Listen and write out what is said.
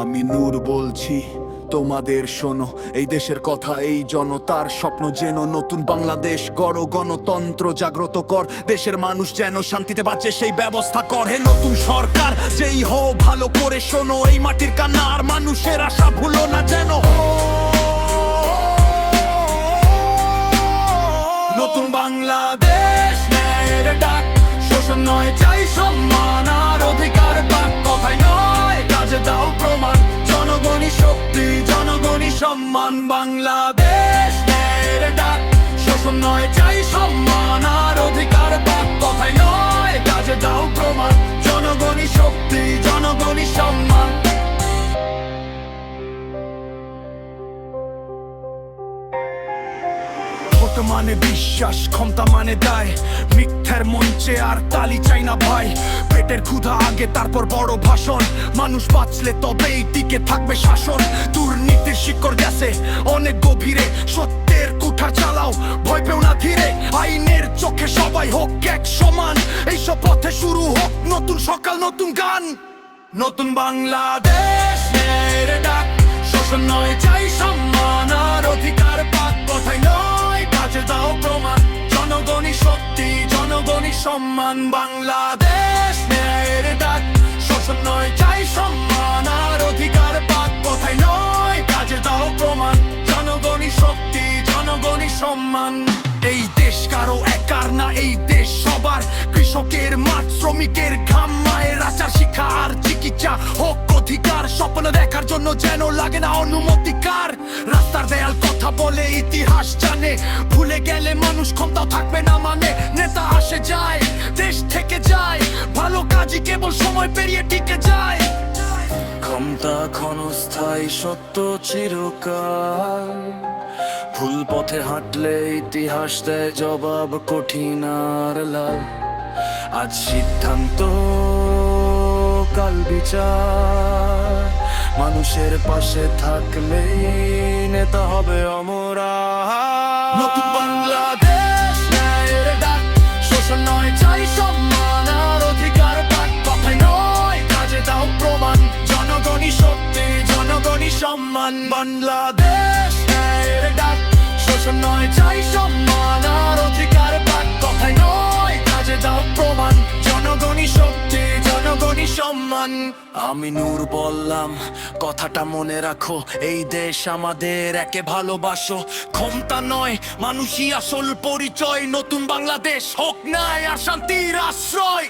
আমি নূর বলছি, তোমাদের শোনো, এই দেশের কথা, এই জনতার স্বপ্ন যেন নতুন বাংলাদেশ গড়, গণতন্ত্র জাগ্রত কর, দেশের মানুষ যেন শান্তিতে বাঁচে, সেই ব্যবস্থা কর। হে নতুন সরকার, যেই হো ভালো করে শোনো, এই মাটির কান্না আর মানুষের আশা ভুলো না যেন। নতুন বাংলাদেশ ডাক, শোষণ নয়, চাই সম্মান সম্মান বাংলাদেশ ডাক শোষণ নয় চাই সম্মান। আর ভোট মানে বিশ্বাস, ক্ষমতা মানে দায়। মিথ্যার মঞ্চে আর তালি চাই না ভাই। পেটের ক্ষুধা আগে, তারপর বড় ভাষণ। মানুষ বাঁচলে তবেই টিকে থাকবে শাসন। দুর্নীতির শিকড় গেছে অনেক গভীরে। সত্যের কুঠা চালাও, ভয় পেও না ধীরে। আইনের চোখে সবাই হোক এক সমান। এইসব পথে শুরু হোক নতুন সকাল, নতুন গান। নতুন বাংলাদেশ ডাক। শোষণ নয় চাই সম্মান বাংলাদেশ ডাক। শোষণ নয়, চাই সম্মান, আর অধিকার পাক। কথাই নয়, কাজে দাও প্রমাণ। জনগণই শক্তি, জনগণই সম্মান। এই দেশ কারও একার না, এই দেশ সবার। কৃষকের মাঠ, শ্রমিকের ঘাম, মায়ের আচার, শিক্ষা আর চিকিৎসা। হোক, অধিকার, স্বপ্ন দেখার জন্য যেন লাগে না অনুমতিকার। রাস্তার দেয়াল কথা বলে, ইতিহাস জানে। ভুলে গেলে মানুষ ক্ষমতা থাকবে না মানে। নেতা আসে যায় কাজই কেবল সময় পেরিয়ে টিকে যায়। ক্ষমতা ক্ষণস্থায়ী সত্য চিরকাল। ভুল পথে হাঁটলে ইতিহাস দেয় জবাব কঠিন আর লাল। আজ সিদ্ধান্ত কাল বিচার। মানুষের পাশে থাকলেই নেতা হবে অমরা নতুন বাংলাদেশ ন্যায়ের ডাক। শোষণ নয় চাই সম্মান। সম্মান বাংলাদেশ। ন্যায়ের ডাক, শোষণ নয়, চাই সম্মান। আর অধিকার পাক কথায় নয়, কাজে দাও প্রমাণ। জনগণই শক্তি, জনগণই সম্মান। আমি নূর বললাম, কথাটা মনে রাখো, এই দেশ আমাদের একে ভালোবাসো। ক্ষমতা নয়, মানুষই আসল পরিচয়, নতুন বাংলাদেশ হোক নাই আর শান্তির আশ্রয়।